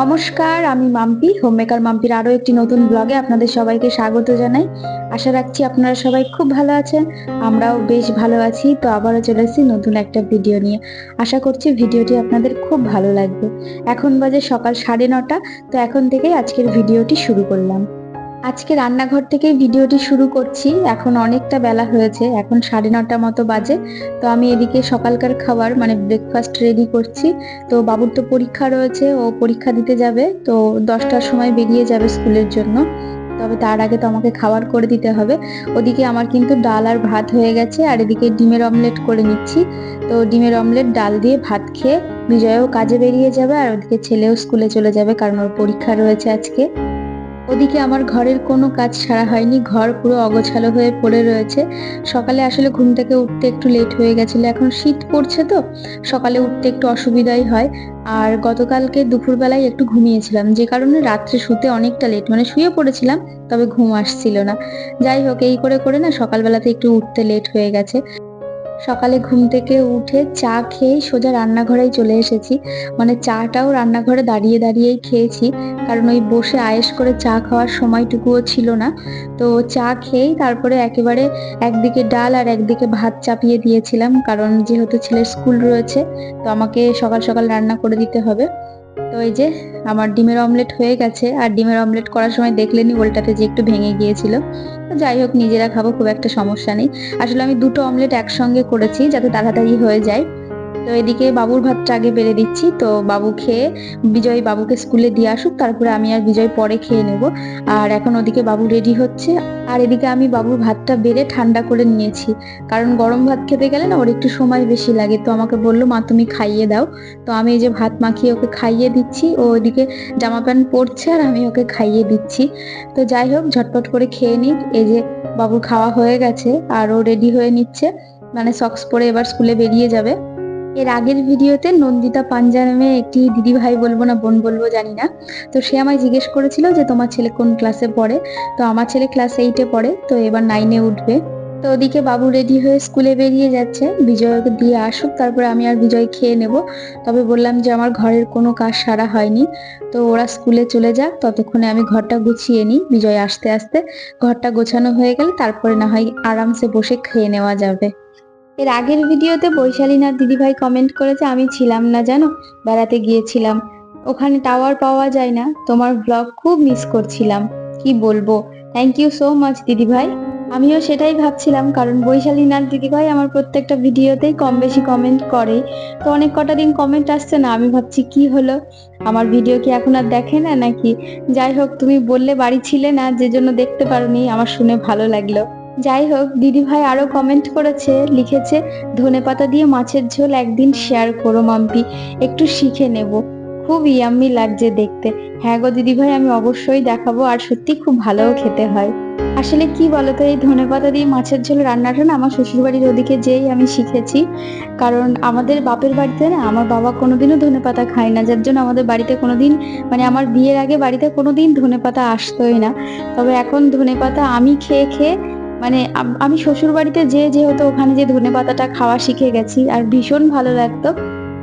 নমস্কার, আমি Mampi home maker মাম্পির আরও একটি নতুন ব্লগে আপনাদের সবাইকে স্বাগত জানাই। আশা রাখছি আপনারা সবাই খুব ভালো আছেন, আমরাও বেশ ভালো আছি, তো আবারও চলে এসেছি নতুন একটা ভিডিও নিয়ে। আশা করছি ভিডিওটি আপনাদের খুব ভালো লাগবে। এখন বাজে সকাল সাড়ে নটা, তো এখন থেকেই আজকের ভিডিওটি শুরু করলাম। আজকে রান্নাঘর থেকেই ভিডিওটি শুরু করছি। এখন অনেকটা বেলা হয়েছে, এখন সাড়ে নটা মতো বাজে। তো আমি এদিকে সকালকার খাবার মানে ব্রেকফাস্ট রেডি করছি। তো বাবুর তো পরীক্ষা রয়েছে, ও পরীক্ষা দিতে যাবে। তো দশটার সময় বেরিয়ে যাবে স্কুলের জন্য। তবে তার আগে তো আমাকে খাবার করে দিতে হবে। ওদিকে আমার কিন্তু ডাল আর ভাত হয়ে গেছে, আর এদিকে ডিমের অমলেট করে নিচ্ছি। তো ডিমের অমলেট ডাল দিয়ে ভাত খেয়ে বিজয়ও কাজে বেরিয়ে যাবে, আর ওদিকে ছেলেও স্কুলে চলে যাবে, কারণ ওর পরীক্ষা রয়েছে আজকে। ওদিকে আমার ঘরের কোনো কাজ সারা হয়নি, ঘর পুরো অগোছালো হয়ে পড়ে রয়েছে। সকালে আসলে ঘুম থেকে উঠতে একটু লেট হয়ে গেছিল, এখন শীত পড়ছে তো, সকালে উঠতে একটু অসুবিধাই হয়। আর গতকালকে দুপুরবেলায় একটু ঘুমিয়েছিলাম, যে কারণে রাত্রে শুতে অনেকটা লেট মানে শুয়ে পড়েছিলাম, তবে ঘুম আসছিল না। যাই হোক, এই করে করে না সকালবেলাতে একটু উঠতে লেট হয়ে গেছে। সকালে ঘুম থেকে উঠে চা খেয়ে সোজা রান্নাঘরেই চলে এসেছি। মানে চাটাও রান্নাঘরে দাঁড়িয়ে দাঁড়িয়েই খেয়েছি। কারণ ওই বসে আয়েস করে চা খাওয়ার সময়টুকুও ছিল না। তো চা খেয়েই তারপরে একেবারে একদিকে ডাল আর একদিকে ভাত চাপিয়ে দিয়েছিলাম। কারণ যেহেতু ছেলের স্কুল রয়েছে, তো আমাকে সকাল সকাল রান্না করে দিতে হবে। তো এই যে আমার ডিমের অমলেট হয়ে গেছে, আর ডিমের অমলেট করার সময় দেখলেনি ওলটাতে যে একটু ভেঙে গিয়েছিল। যাই হোক, নিজেরা খাব, খুব একটা সমস্যা নেই। আসলে আমি দুটো অমলেট একসঙ্গে করেছি যাতে তাড়াতাড়ি হয়ে যায়। তো এদিকে বাবুর ভাতটা আগে বেড়ে দিচ্ছি। তো বাবু খেয়ে বিজয় বাবুকে স্কুলে দিয়ে আসুক, তারপরে আমি আর বিজয় পরে খেয়ে নেব। আর এখন ওদিকে বাবু রেডি হচ্ছে। আর এদিকে আমি বাবুর ভাতটা বেড়ে ঠান্ডা করে নিয়েছি। কারণ গরম ভাত খেতে গেলে না ওর একটু সময় বেশি লাগে। তো আমাকে বলল, মা, তুমি খাইয়ে দাও। তো আমি এই যে ভাত মাখিয়ে ওকে খাইয়ে দিচ্ছি। ও ওদিকে জামা প্যান্ট পরছে আর আমি ওকে খাইয়ে দিচ্ছি। তো যাই হোক, ঝটপট করে খেয়ে নিক। এই যে বাবুর খাওয়া হয়ে গেছে আর ও রেডি হয়ে নিচ্ছে। মানে সক্স পরে এবার স্কুলে বেরিয়ে যাবে। এর আগের ভিডিওতে নন্দিতা পাঞ্জা নামে একটি দিদি ভাই বলব না বোন বলব জানি না। তো সে আমায় জিজ্ঞেস করেছিল যে তোমার ছেলে কোন ক্লাসে পড়ে? তো আমার ছেলে ক্লাস এইটে পড়ে, তো এবার নাইনে উঠবে। তো ওদিকে বাবু রেডি হয়ে স্কুলে বেরিয়ে যাচ্ছে। বিজয়কে দিয়ে আসুক, তারপরে আমি আর বিজয় খেয়ে নেব। তবে বললাম যে আমার ঘরের কোনো কাজ সারা হয়নি। তো ওরা স্কুলে চলে যাক, ততক্ষণে আমি ঘরটা গুছিয়ে নিই। বিজয় আসতে আসতে ঘরটা গোছানো হয়ে গেলে তারপরে না হয় আরামসে বসে খেয়ে নেওয়া যাবে। এর আগের ভিডিওতে বৈশালীনাথ দিদিভাই কমেন্ট করেছে, আমি ছিলাম না জানো? বেড়াতে গিয়েছিলাম। ওখানে টাওয়ার পাওয়া যায় না। তোমার ব্লগ খুব মিস করছিলাম। কি বলব? থ্যাংক ইউ সো মাচ দিদিভাই। আমিও সেটাই ভাবছিলাম, কারণ বৈশালীনাথ দিদিভাই আমার প্রত্যেকটা ভিডিওতেই কম বেশি কমেন্ট করে। তো অনেক কটা দিন কমেন্ট আসছে না। আমি ভাবছি, কি হলো? আমার ভিডিও কি এখন আর দেখে না নাকি? যাই হোক, তুমি বললে বাড়ি ছিলে না যে জন্য দেখতে পারোনি। আমার শুনে ভালো লাগল। যাই হোক দিদিভাই আরও কমেন্ট করেছে, লিখেছে ধনেপাতা দিয়ে মাছের ঝোল একদিন শেয়ার করো মাম্পি, একটু শিখে নেব। খুব ইয়াম্মি লাগছে দেখতে। হ্যাঁ গো দিদিভাই, আমি অবশ্যই দেখাবো, আর সত্যি খুব ভালোও খেতে হয়। আসলে কি বলতো, এই ধনেপাতা দিয়ে মাছের ঝোল রান্নাটা না আমার শ্বশুরবাড়ির ওদিকে যেই আমি শিখেছি। কারণ আমাদের বাপের বাড়িতে না, আমার বাবা কোনোদিনও ধনেপাতা খায় না। যার জন্য আমাদের বাড়িতে কোনোদিন মানে আমার বিয়ের আগে বাড়িতে কোনোদিন ধনেপাতা আসতোই না। তবে এখন ধনেপাতা আমি খেয়ে খেয়ে মানে আমি শ্বশুর বাড়িতে যে যেহেতু ওখানে যে ধনে পাতাটা খাওয়া শিখে গেছি, আর ভীষণ ভালো লাগতো।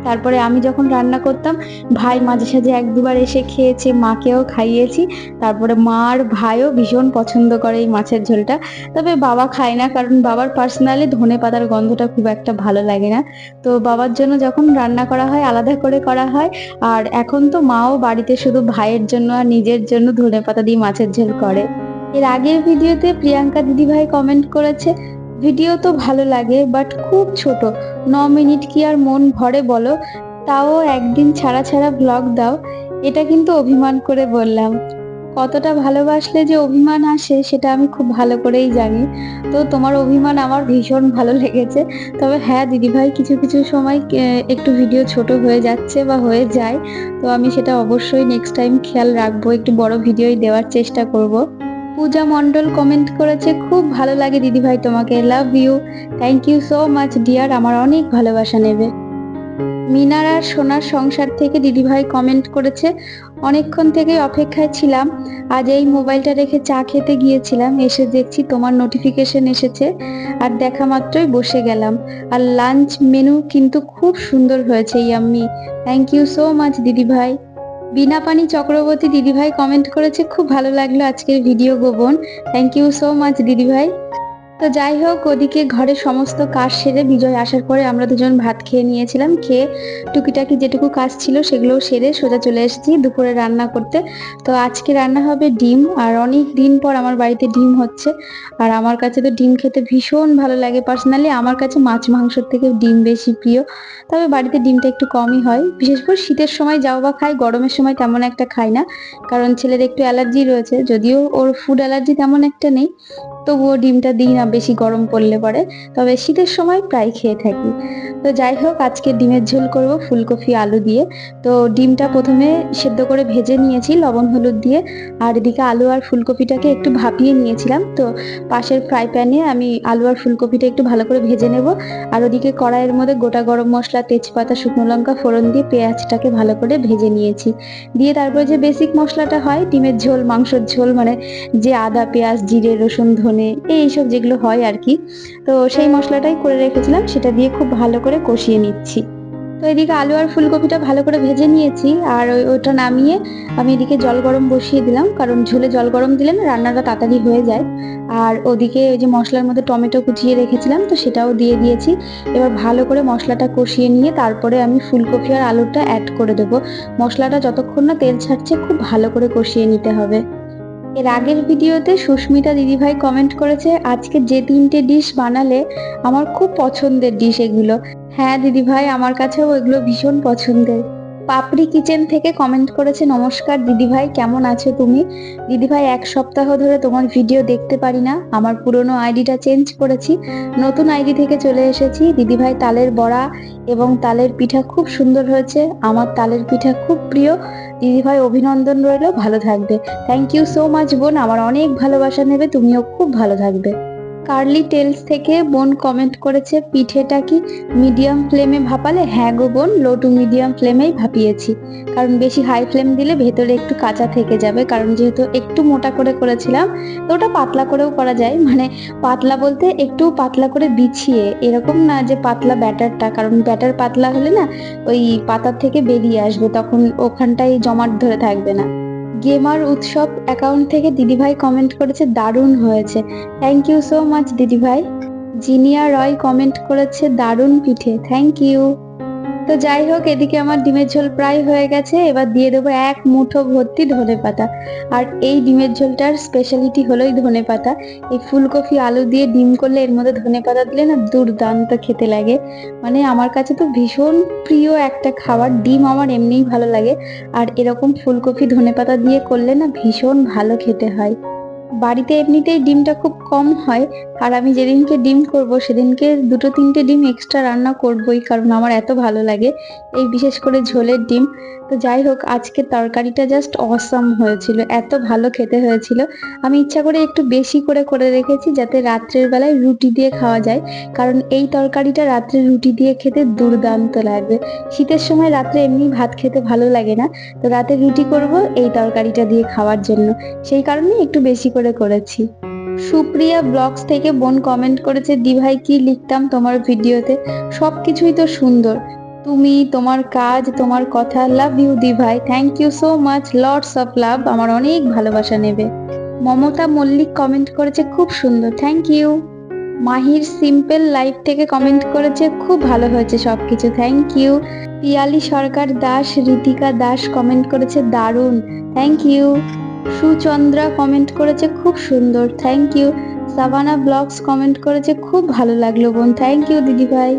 তারপরে আমি যখন রান্না করতাম, ভাই মাঝে সাঝে এক দুবার এসে খেয়েছে, মাকেও খাইয়েছি। তারপরে মার ভাইও ভীষণ পছন্দ করে এই মাছের ঝোলটা। তবে বাবা খায় না, কারণ বাবার পার্সোনালি ধনে পাতার গন্ধটা খুব একটা ভালো লাগে না। তো বাবার জন্য যখন রান্না করা হয়, আলাদা করে করা হয়। আর এখন তো মাও বাড়িতে শুধু ভাইয়ের জন্য আর নিজের জন্য ধনে পাতা দিয়ে মাছের ঝোল করে। এর আগের ভিডিওতে প্রিয়াঙ্কা দিদিভাই কমেন্ট করেছে, ভিডিও তো ভালো লাগে বাট খুব ছোট। ন মিনিট কি আর মন ভরে বলো? তাও একদিন ছাড়া ছাড়া ব্লগ দাও। এটা কিন্তু অভিমান করে বললাম। কতটা ভালোবাসলে যে অভিমান আসে, সেটা আমি খুব ভালো করেই জানি। তো তোমার অভিমান আমার ভীষণ ভালো লেগেছে। তবে হ্যাঁ দিদিভাই কিছু কিছু সময় একটু ভিডিও ছোট হয়ে যাচ্ছে বা হয়ে যায়, তো আমি সেটা অবশ্যই নেক্সট টাইম খেয়াল রাখব, একটু বড় ভিডিওই দেওয়ার চেষ্টা করব। পূজা মন্ডল কমেন্ট করেছে, খুব ভালো লাগে দিদিভাই তোমাকে love you thank you so much dear আমার অনেক ভালোবাসা নেবে। মিনার আর সোনার সংসার থেকে দিদিভাই কমেন্ট করেছে, অনেকক্ষণ থেকে অপেক্ষায় ছিলাম, আজ এই মোবাইলটা রেখে চা খেতে গিয়েছিলাম, এসে দেখছি তোমার নোটিফিকেশন এসেছে, আর দেখা মাত্রই বসে গেলাম। আর লাঞ্চ মেনু কিন্তু খুব সুন্দর হয়েছে yummy thank you so much দিদিভাই। বিনা পানি চক্রবর্তী দিদিভাই কমেন্ট করেছে, খুব ভালো লাগল আজকের ভিডিও গোবন থ্যাংক ইউ সো মাচ দিদিভাই। তো যাই হোক, ওদিকে ঘরের সমস্ত কাজ সেরে বিজয় আসার পরে আমরা দুজন ভাত খেয়ে নিয়েছিলাম, খেয়ে টুকিটাকি যেটুকু কাজ ছিল সেগুলো সেরে সোজা চলে এসেছি দুপুরে রান্না করতে। তো আজকে রান্না হবে ডিম, আর অনেক দিন পর আমার বাড়িতে ডিম হচ্ছে, আর আমার কাছে তো ডিম খেতে ভীষণ ভালো লাগে। পার্সোনালি আমার কাছে মাছ মাংসর থেকে ডিম বেশি প্রিয়, তবে বাড়িতে ডিমটা একটু কমই হয়। বিশেষ করে শীতের সময় যাও বা খাই, গরমের সময় তেমন একটা খাই না, কারণ ছেলের একটু অ্যালার্জি রয়েছে, যদিও ওর ফুড অ্যালার্জি তেমন একটা নেই। তবুও ডিমটা দিই না, বেশি গরম পড়লে পরে। তবে শীতের সময় প্রায় খেয়ে থাকি। তো যাই হোক, আজকে ডিমের ঝোল করব ফুলকপি, আলু দিয়ে। তো ডিমটা প্রথমে সেদ্ধ করে ভেজে নিয়েছি, লবণ, হলুদ দিয়ে। আর এদিকে আলু আর ফুলকপিটাকে একটু ভাপিয়ে নিয়েছিলাম। তো পাশের ফ্রাই প্যানে আমি আলু আর ফুলকপিটা একটু ভালো করে ভেজে নেব। আর ওদিকে কড়াইয়ের মধ্যে গোটা গরম মশলা, তেজপাতা, শুকনো লঙ্কা, ফোড়ন দিয়ে পেঁয়াজটাকে ভালো করে ভেজে নিয়েছি। দিয়ে তারপরে যে বেসিক মশলাটা হয়, ডিমের ঝোল, মাংসের ঝোল মানে যে আদা, পেঁয়াজ, জিরে, রসুন, ধনে এইসব যেগুলো হয় আর কি। তো সেই মশলাটাই করে রেখেছিলাম, সেটা দিয়ে খুব ভালো করে কষিয়ে নিচ্ছি। তো এদিকে আলু আর ফুলকপিটা ভালো করে ভেজে নিয়েছি, আর ওটা নামিয়ে আমি এদিকে জল গরম বসিয়ে দিলাম, কারণ ঝোলে জল গরম দিলে না রান্নাটা তাড়াতাড়ি হয়ে যায়। আর ওদিকে ওই যে মশলার মধ্যে টমেটো কুচিয়ে রেখেছিলাম, তো সেটাও দিয়ে দিয়েছি। এবার ভালো করে মশলাটা কষিয়ে নিয়ে তারপরে আমি ফুলকপি আর আলুটা অ্যাড করে দেবো। মশলাটা যতক্ষণ না তেল ছাড়ছে, খুব ভালো করে কষিয়ে নিতে হবে। এর আগের ভিডিওতে সুস্মিতা দিদিভাই কমেন্ট করেছে, আজকে যে তিনটে ডিশ বানালে আমার খুব পছন্দের ডিশ এগুলো। হ্যাঁ দিদিভাই, আমার কাছেও এগুলো ভীষণ পছন্দের। পাপড়ি কিচেন থেকে কমেন্ট করেছে, নমস্কার দিদিভাই, কেমন আছো তুমি? দিদিভাই, এক সপ্তাহ ধরে তোমার ভিডিও দেখতে পারি না, আমার পুরনো আইডিটা চেঞ্জ করেছি, নতুন আইডি থেকে চলে এসেছি। দিদিভাই, তালের বড়া এবং তালের পিঠা খুব সুন্দর হয়েছে, আমার তালের পিঠা খুব প্রিয়। দিদিভাই, অভিনন্দন রইল, ভালো থাকবে। থ্যাংক ইউ সো মাচ বোন, আমার অনেক ভালোবাসা নেবে, তুমিও খুব ভালো থাকবে। কার্লি টেলস থেকে বোন কমেন্ট করেছে, পিঠেটা কি মিডিয়াম ফ্লেমে ভাপালে? হ্যাঁ গো বোন লো টু মিডিয়াম ফ্লেমেই ভাপিয়েছি। কারণ বেশি হাই ফ্লেম দিলে ভেতরে একটু কাঁচা থেকে যাবে। কারণ যেহেতু একটু মোটা করে করেছিলাম, তো ওটা পাতলা করেও করা যায়। মানে পাতলা বলতে একটু পাতলা করে বিছিয়ে। এরকম না যে পাতলা ব্যাটারটা, কারণ ব্যাটার পাতলা হলে না ওই পাতার থেকে বেরিয়ে আসবে। তখন ওখানটাই জমাট ধরে থাকবে না। গেমার উৎসব অ্যাকাউন্ট থেকে দিদিভাই কমেন্ট করেছে, দারুণ হয়েছে। থ্যাংক ইউ সো মাচ দিদিভাই। জিনিয়া রয় কমেন্ট করেছে, দারুণ পিঠে। থ্যাংক ইউ তো যাই হোক, এদিকে আমার ডিমের ঝোল প্রায় হয়ে গেছে। এবার দিয়ে দেবো এক মুঠো ভর্তি ধনে পাতা। আর এই ডিমের ঝোলটার স্পেশালিটি হলোই ধনে পাতা। এই ফুলকপি, আলু দিয়ে ডিম করলে এর মধ্যে ধনে পাতা দিলে না দুর্দান্ত খেতে লাগে। মানে আমার কাছে তো ভীষণ প্রিয় একটা খাবার। ডিম আমার এমনিই ভালো লাগে। আর এরকম ফুলকপি ধনেপাতা দিয়ে করলে না ভীষণ ভালো খেতে হয়। বাড়িতে এমনিতেই ডিমটা খুব কম হয়, আর আমি যেদিনকে ডিম করব সেদিনকে দুটো তিনটে ডিম এক্সট্রা রান্না করবই, কারণ আমার এত ভালো লাগে এই বিশেষ করে ঝোলের ডিম। তো যাই হোক, আজকে তরকারিটা জাস্ট অসাম হয়েছিল, এত ভালো খেতে হয়েছিল। আমি ইচ্ছা করে একটু বেশি করে করে রেখেছি যাতে রাত্রের বেলায় রুটি দিয়ে খাওয়া যায়, কারণ এই তরকারিটা রাত্রে রুটি দিয়ে খেতে দুর্দান্ত লাগবে শীতের সময় রাত্রে এমনি ভাত খেতে ভালো লাগে না, তো রাতে রুটি করব এই তরকারিটা দিয়ে খাওয়ার জন্য। সেই কারণে একটু বেশি করে করেছি। সুপ্রিয়া ব্লগস থেকে বোন কমেন্ট করেছে দিভাই কি লিখতাম তোমার ভিডিওতে? সব কিছুই তো সুন্দর। তুমি, তোমার কাজ, তোমার কথা love you দিভাই thank you so much lords of love আমার অনেক ভালোবাসা নেবে। মমতা মল্লিক কমেন্ট করেছে, খুব সুন্দর thank you Mahir simple life থেকে কমেন্ট করেছে, খুব ভালো হয়েছে সবকিছু thank you Piyali Sarkar Das Ritika Das comment করেছে, দারুণ থ্যাংক ইউ সুচন্দ্রা কমেন্ট করেছে, খুব সুন্দর thank you Sabana blogs comment করেছে, খুব ভালো লাগল বোন থ্যাংক ইউ দিদিভাই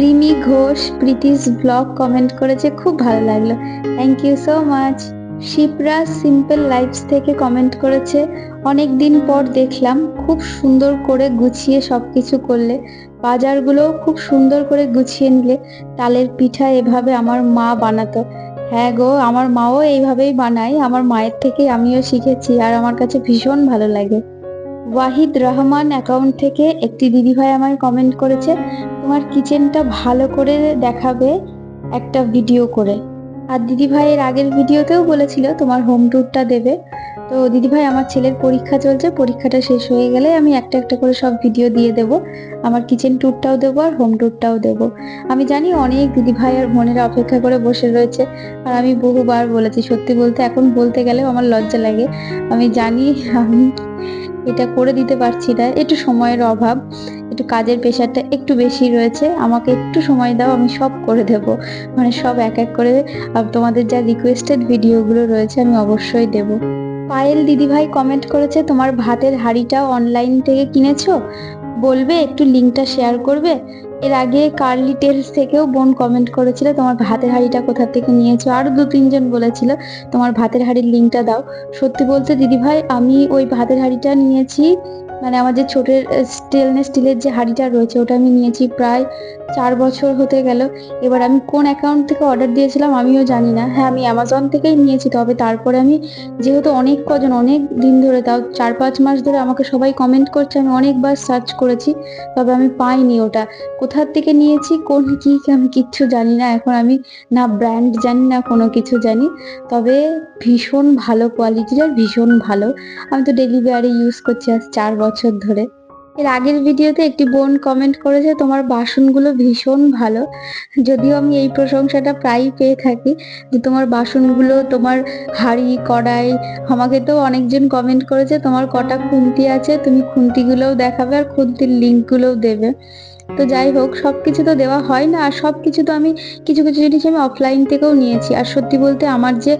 রিমি ঘোষ প্রীতিস ব্লগ কমেন্ট করেছে, খুব ভালো লাগল thank you so much Shipra simple life's থেকে কমেন্ট করেছে, অনেক দিন পর দেখলাম, খুব সুন্দর করে গুছিয়ে সবকিছু করলে, বাজারগুলোও খুব সুন্দর করে গুছিয়ে নিলে, তালের পিঠা এভাবে আমার মা বানাতো। হ্যাঁ গো, আমার মাও এইভাবেই বানায়। আমার মায়ের থেকে আমিও শিখেছি আর আমার কাছে ভীষণ ভালো লাগে। ওয়াহিদ রহমান অ্যাকাউন্ট থেকে একটি দিদিভাই আমায় কমেন্ট করেছে, তোমার কিচেনটা ভালো করে দেখাবে একটা ভিডিও করে। আর দিদি ভাইয়ের আগের ভিডিওতেও বলেছিল, তোমার হোম ট্যুরটা দেবে। তো দিদি ভাই আমার ছেলের পরীক্ষা চলছে। পরীক্ষাটা শেষ হয়ে গেলে আমি একটা একটা করে সব ভিডিও দিয়ে দেব। আমার কিচেন ট্যুরটাও দেবো আর হোম ট্যুরটাও দেবো। আমি জানি অনেক দিদি ভাই আর বোনেরা অপেক্ষা করে বসে রয়েছে। আর আমি বহুবার বলেছি, সত্যি বলতে এখন বলতে গেলেও আমার লজ্জা লাগে। আমি জানি আমি এটা করে দিতে পারছি না। একটু সময়ের অভাব, একটু কাজের প্রেশারটা একটু বেশি রয়েছে। আমাকে একটু সময় দাও, আমি সব করে দেব। মানে সব এক এক করে তোমাদের যা রিকোয়েস্টেড ভিডিওগুলো রয়েছে, আমি অবশ্যই দেব। পায়েল দিদিভাই কমেন্ট করেছে, তোমার ভাতের হাঁড়িটা অনলাইন থেকে কিনেছো? বলবে, একটু লিঙ্কটা শেয়ার করবে? এর আগে কার্লি টেলস থেকেও বোন কমেন্ট করেছিল, তোমার ভাতের হাঁড়িটা কোথা থেকে নিয়েছো? আরও দু, তিনজন বলেছিল, তোমার ভাতের হাঁড়ির লিঙ্কটা দাও। সত্যি বলতে দিদিভাই, আমি ওই ভাতের হাঁড়িটা নিয়েছি মানে আমার যে ছোটের স্টেনলেস স্টিলের যে হাঁড়িটা রয়েছে, ওটা আমি নিয়েছি প্রায় চার বছর হতে গেল। এবার আমি কোন অ্যাকাউন্ট থেকে অর্ডার দিয়েছিলাম আমিও জানি না। হ্যাঁ আমি অ্যামাজন থেকেই নিয়েছি, তবে তারপরে আমি যেহেতু অনেক কজন, অনেক দিন ধরে, তাও চার পাঁচ মাস ধরে আমাকে সবাই কমেন্ট করছে, আমি অনেকবার সার্চ করেছি, তবে আমি পাইনি ওটা। কোথার থেকে নিয়েছি, কোন কি, আমি কিচ্ছু জানি না, এখন আমি না ব্র্যান্ড জানি না, কোনো কিছু জানি। তবে ভীষণ ভালো কোয়ালিটির আর ভীষণ ভালো। আমি তো ডেলিভারি ইউজ করছি আজ চার বছর ধরে। এর আগের ভিডিওতে একটি বোন কমেন্ট করেছে, তোমার বাসনগুলো ভীষণ ভালো। যদিও আমি এই প্রশংসাটা প্রায়ই পেয়ে থাকি যে তোমার বাসনগুলো, তোমার হাড়ি, কড়াই, আমাকে তো অনেকজন কমেন্ট করেছে, তোমার কটা খুন্তি আছে, তুমি খুন্তিগুলোও দেখাবে আর খুন্তির লিঙ্কগুলোও দেবে। তো যাই হোক সব কিছু তো দেওয়া হয় না, আর সব কিছু তো আমি কিছু কিছু জিনিস আমি অফলাইন থেকেও নিয়েছি। আর সত্যি বলতে আমার যে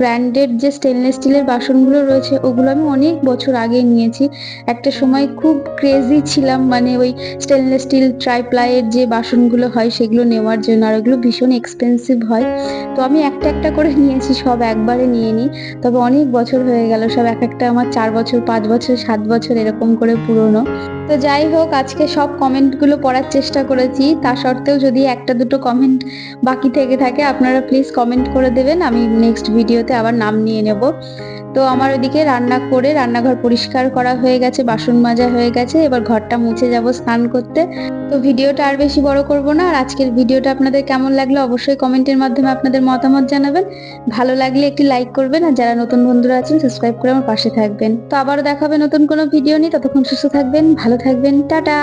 ব্র্যান্ডেড যে স্টেনলেস স্টিলের বাসনগুলো রয়েছে, ওগুলো আমি অনেক বছর আগে নিয়েছি। একটা সময় খুব ক্রেজি ছিলাম মানে ওই স্টেনলেস স্টিল ট্রাইপ্লাইয়ের যে বাসনগুলো হয়, সেগুলো নেওয়ার জন্য, আর ওগুলো ভীষণ এক্সপেন্সিভ হয়। তো আমি একটা একটা করে নিয়েছি, সব একবারে নিয়ে নিই তবে অনেক বছর হয়ে গেল, সব এক একটা আমার চার বছর, পাঁচ বছর, সাত বছর এরকম করে পুরনো। তো যাই হোক, আজকে সব কমেন্টগুলো পড়ার চেষ্টা করেছি। তা সত্ত্বেও যদি একটা দুটো কমেন্ট বাকি থেকে থাকে, আপনারা প্লিজ কমেন্ট করে দেবেন। আমি নেক্সট ভিডিওতে আবার নাম নিয়ে নেব। তো আমার ওইদিকে রান্না করে রান্নাঘর পরিষ্কার করা হয়ে গেছে, বাসন মাজা হয়ে গেছে। এবার ঘরটা মুছে যাব স্নান করতে। তো ভিডিওটা আর বেশি বড় করব না। আর আজকের ভিডিওটা আপনাদের কেমন লাগল অবশ্যই কমেন্টের মাধ্যমে আপনাদের মতামত জানাবেন। ভালো লাগলে একটি লাইক করবেন। আর যারা নতুন বন্ধুরা আছেন সাবস্ক্রাইব করে আমার পাশে থাকবেন। তো আবারও দেখাবে নতুন কোনো ভিডিও নিয়ে। ততক্ষণ সুস্থ থাকবেন, ভালো থাকবেন। টাটা!